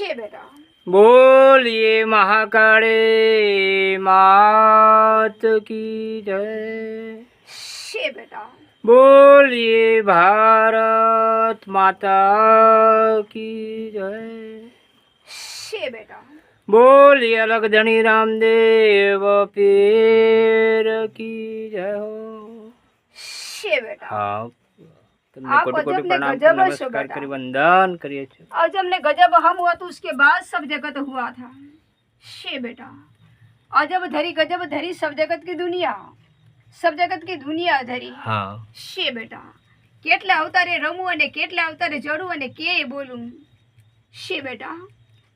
છે બેટા બોલીએ મહાકાળે માત કી જય છે બેટા બોલીએ ભારત માતા કી જય છે બેટા બોલીએ અલગ ધણી રામદેવ પીર કી જય હો છે બેટા હા તમને आप કોટી કોટી गजब ने પ્રણામ गजब हो નમસ્કાર बेटा। કરી વંદન કરીએ છીએ आज हमने गजब हम हुआ तो उसके बाद सब जगत हुआ था शे बेटा अजब धरी गजब धरी सब जगत की दुनिया सब जगत की दुनिया धरी હા શે બેટા કેટલા અવતારે રમવું અને કેટલા અવતારે જડવું અને કે બોલું શે બેટા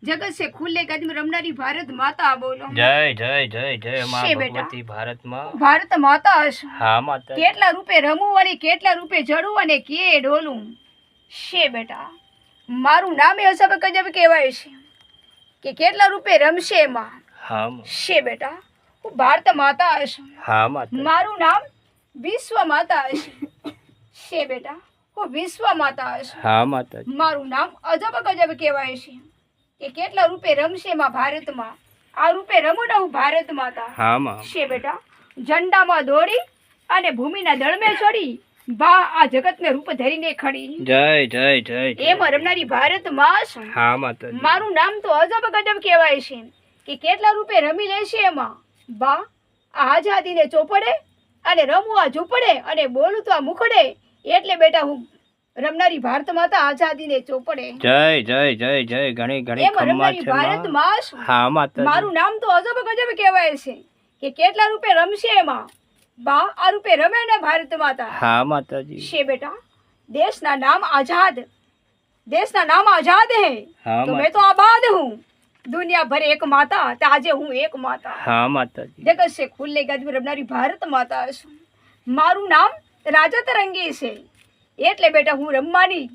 જગત છે ખુલ્લે કદમ રમનારી ભારત માતા બોલો. જય જય જય જય માં છે ભારતમાં ભારત માતા હશ. હા માતા. કેટલા રૂપે રમવું અને કેટલા રૂપે જડવું અને કે ડોલું? શે બેટા? મારું નામ એ અસબ ગજબ કહેવાય છે. કે કેટલા રૂપે રમશે એમાં હા. શે બેટા? હું ભારત માતા હશ. હા માતા. મારું નામ વિશ્વ માતા હશે. છે બેટા? હું વિશ્વ માતા હશે. હા માતા. મારું નામ અજબ ગજબ કહેવાય છે. કે કેટલા રૂપે રમશે માં ભારતમાં? આ રૂપે રમું હું ભારત માતા હા છે બેટા. ઝંડામાં દોડી અને ભૂમિના દળમે છોડી બા આ જગતને રૂપ ધરીને ખડી. જય જય જય. એમ રમનારી ભારત માસ હા. માતા મારું નામ તો અજબ ગજબ કહેવાય છે. કે કેટલા રૂપે રમી લેશે એમાં? બા આઝાદીને ચોપડે અને રમવું આ ઝૂંપડે અને બોલું તો આ મુખડે. એટલે બેટા હું રમનારી ભારત માતા આઝાદીને ચોપડે. જય જય જય જય ઘણી ઘણી રમનારી ભારતમાં હા માતા મારું નામ તો અજબ ગજબ કહેવાય છે કે કેટલા રૂપે રમશે એમાં? બા આ રૂપે રમે ને ભારત માતા. હા માતાજી. છે બેટા દેશના નામ આઝાદ. દેશના નામ આઝાદ હે. તો મેં તો આબાદ હું. દુનિયા ભર એક માતા આજે હું એક માતા. હા માતાજી. જગત છે ખુલ્લે ગજ રમનારી ભારત માતા છું મારું નામ રાજા તરંગી છે. એટલે બેટા હું રમવાની.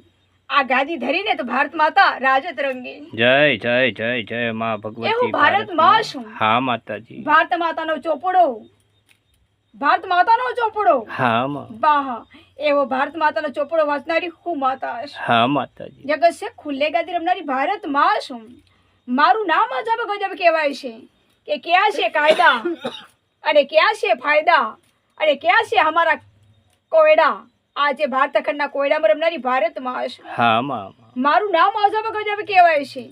આ ગાદી ધરીને તો ભારત માતા રાજત રંગી. જય જય જય જય માં ભગવતી હું ભારતમાં છું. હા માતાજી. ભારત માતાનો ચોપડો. ભારત માતાનો ચોપડો? હા માં. વાહ એવો ભારત માતાનો ચોપડો વાંચનારી હું માતા છું. હા માતાજી. જગત છે ખુલ્લે ગાદી રમનારી ભારતમાં છું મારું નામ અજબ ગજબ કહેવાય છે કે ક્યાં છે કાયદા? અને ક્યાં છે ફાયદા? અને ક્યાં છે અમારા કોયડા? આ જે ભારત ખંડના કોયડામાં રમનારી ભારત હશે હા મારું નામ અજબ ગજબ કહેવાય છે.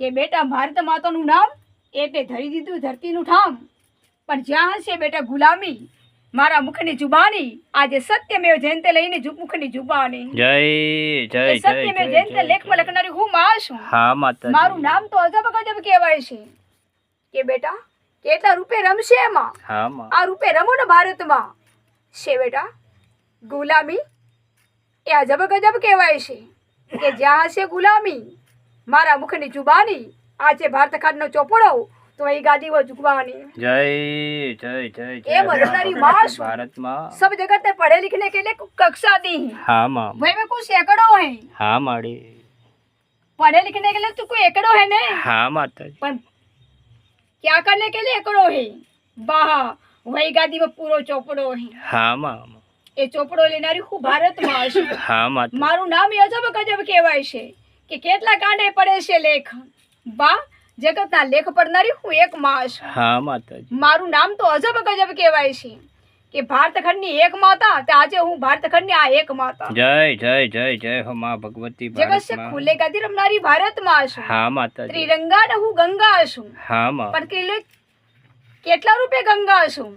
કે બેટા ભારત માતાનું નામ એટલે ધરી દીધું ધરતીનું ઠામ. પણ જ્યાં હશે બેટા ગુલામી મારા મુખની જુબાની આજે સત્યમેવ જયંતે લઈને મુખની જુબાની. જય જય સત્યમેવ જયંતે લેખમાં લખનારી હું માં છું. હા માતા મારું નામ તો અજબ ગજબ કહેવાય છે. કે બેટા કેટલા રૂપે રમશે એમાં? આ રૂપે રમો ને ભારતમાં. છે બેટા ગુલામી એ અજબ ગજબ કહેવાય છે કે જ્યાં હશે ગુલામી મારા મુખની જુબાની આ છે ભારત ખાતનો ચોપડો તો એ ગાદીઓ ઝુકવાની જય જય જય એ મરનારી માં છું. ભારતમાં सब जगत में पढ़े लिखने के लिए कक्षा दी है હા માં वही में कुछ सैकड़ों है હા માડી पढ़े लिखने के लिए तो कोई एकड़ो है नहीं હા માતાજી पर क्या करने के लिए एकड़ो है वाह वही गादी में पूरो ચોપડો है હા માં એ ચોપડો લેનારી હું ભારતમાં હશે હા માતા મારું નામ અજબ ગજબ કહેવાય છે કે કેટલા કાંડે પડે છે લેખ. બા જગતના લેખ પડનારી હું એક માં છું. હા માતાજી. મારું નામ તો અજબ ગજબ કહેવાય છે કે ભારતખંડની એક માતા તે આજે હું ભારતખંડની આ એક માતા. જય જય જય જય હો માં ભગવતી જગત છે ખુલ્લે ગાદી રમનારી ભારતમાં છું. હા માતા ત્રિરંગા ને હું ગંગા છું. હા માં. પણ કેટલા રૂપે ગંગા છું?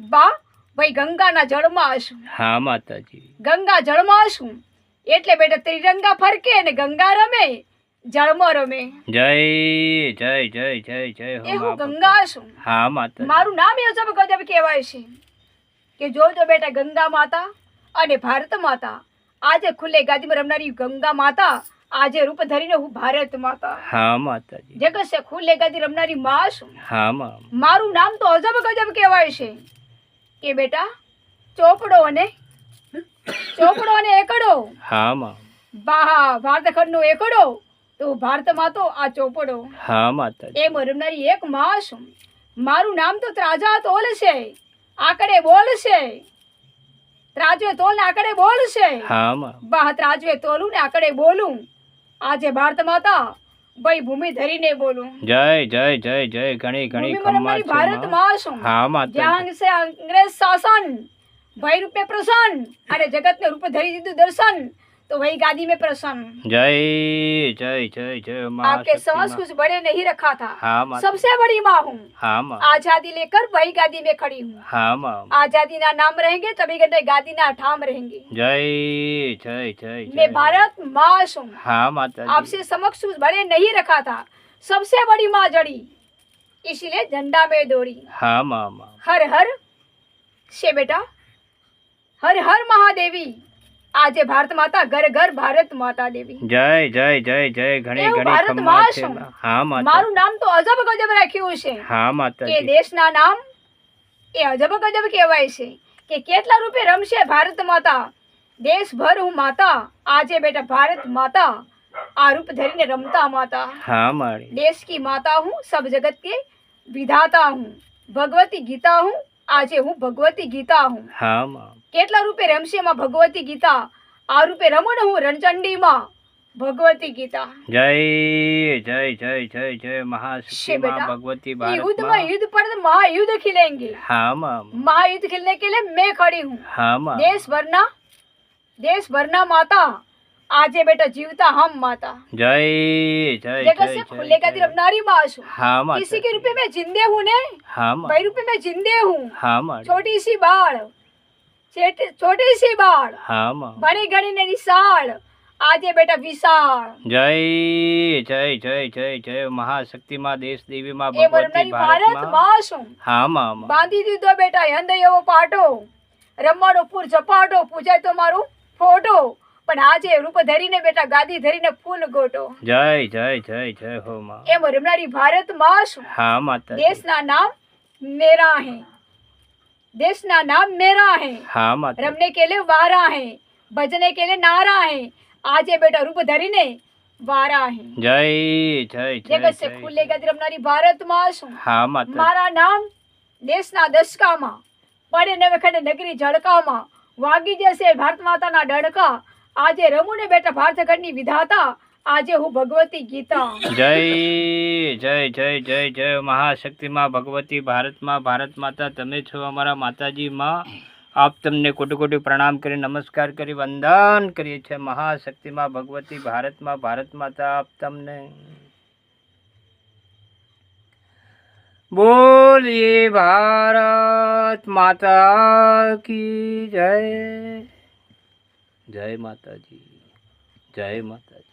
બા ભાઈ ગંગાના જળમાં હશું. હા માતાજી. ગંગા જળમાં હશું. એટલે બેટા ત્રિરંગા ફરકે ને ગંગા રમે. જળમાં રમે. જય જય જય જય જય હો એ હું ગંગા છું હા માતા મારું નામ એ અજબ ગજબ કહેવાય છે. કે જોજો બેટા ગંગા માતા અને ભારત માતા આજે ખુલ્લે ગાદીમાં રમનારી ગંગા માતા આજે રૂપ ધરીને હું ભારત માતા. હા માતાજી. જગત છે ખુલ્લે ગાદી રમનારી માં છું હા માં. મારું નામ તો અજબ ગજબ કહેવાય છે. કે બેટા ચોપડો અને ચોપડો અને એકડો. હા માં. બા ભારતખંડનો એકડો. તો ભારતમાં તો આ ચોપડો. હા માતા એ મરમનારી એક માં છું. મારું નામ તો ત્રાજા તોલ છે. આકડે બોલ છે. ત્રાજવે તોલ ને આકડે બોલ છે. હા માં. બા ત્રાજવે તોલું ને આકડે બોલું. આજે ભારત માતા ભાઈ ભૂમિ ધરીને બોલું. જય જય જય જય ઘણી ઘણી ખમ્મા ભારતમાં. માં છું હા માતાજી જ્યાં છે અંગ્રેજ શાસન ભાઈ રૂપે પ્રસન્ન અને જગતને રૂપ ધરી દીધું દર્શન. तो वही गादी में प्रसन्न जय जय जय जय आपके समझ कुछ बड़े नहीं रखा था हाँ सबसे बड़ी माँ हूँ हाँ आजादी लेकर वही गादी में खड़ी हूँ हाँ आजादी ना नाम रहेंगे तभी कहते गादी ना ठाम रहेंगे जय जय जय मैं भारत माँ हूँ हाँ माता आपसे समक्ष कुछ बड़े नहीं रखा था सबसे बड़ी माँ जड़ी इसलिए झंडा में दौड़ी हाँ हर हर से बेटा हर हर महादेवी આજે ભારત માતા ઘર ઘર ભારત માતા દેવી. જય જય જય જય ઘણી ઘણી હા માતા. મારું નામ તો અજબ ગજબ રાખ્યું છે. હા માતા કે દેશના નામ એ અજબ ગજબ કહેવાય છે. કે કેટલા રૂપે રમશે ભારત માતા? દેશભર હું માતા. આજે બેટા ભારત માતા. આ રૂપ ધરીને રમતા માતા. હા મારી. દેશ કી માતા હું સબ જગત કે વિધાતા હું. ભગવતી ગીતા હું આજે હું ભગવતી ગીતા હું હા માં કેટલા રૂપે રમશે માં ભગવતી ગીતા આ રૂપે રમું ને હું રણચંડીમાં ભગવતી ગીતા જય જય જય જય જય છે મહાશક્તિ માં બેટા ભગવતી ये ભારત युद्ध में માં युद्ध पर महायुद्ध खिलेंगे હા માં महायुद्ध खिलने के लिए मैं खड़ी हूँ હા માં देश भरना देश भरना माता આજે બેટા જીવતા હમ માતા. જય જય જય જય ખુલ્લે કા દિલ અપનારી હા માતા. કિસી કે રૂપે મેં જિંદે હું ને? હા માતા. ભાઈ રૂપે મેં જિંદે હું. હા માતા. છોટી સી બાળ. છોટી સી બાળ. હા માતા. ભણી ગણી ને નિશાળ આજે બેટા વિશાળ. જય જય જય જય જય મહાશક્તિ માં દેશ દેવી માં ભગવતી ભારતમાં. હા મામા. બાંધી દીધો બેટા હંદય એવો પાટો. રમવાનો પૂર ઝપાટો. પૂજાય તો મારું ફોટો. પણ આજે રૂપ ધરીને બેટા ગાદી ધરીને ફૂલ ગોટો જય જય જય જય હો માં. એમ રમનારી ભારતમાં શું? હા માતા દેશના નામ મેરા હે દેશના નામ મેરા હે હા માતા રમને કે લે વારા હે ભજને કે લે નારા હે આજે બેટા રૂપ ધરીને વારા હે જય જય જય. જગત સે ખુલે ગાદી રમનારી ભારતમાં શું? હા માતા મારા નામ દેશના દશકામાં પડે ને ખડે નગરી ઝળકામાં વાગી જશે ભારત માતાના ડણકા આજે રમુને બેટા ભારત ઘરની વિધાતા. આજે હું ભગવતી ગીતા. જય જય જય જય જય મહાશક્તિ માં ભગવતી ભારતમાં, ભારત માતા તમે છો અમારા માતાજી માં આપ તમને કોટી કોટી પ્રણામ કરી, નમસ્કાર કરી, વંદન કરીએ છીએ મહાશક્તિ માં ભગવતી ભારતમાં, ભારત માતા આપ તમને. બોલીએ ભારત માતા કી જય. જય માતાજી જય માતા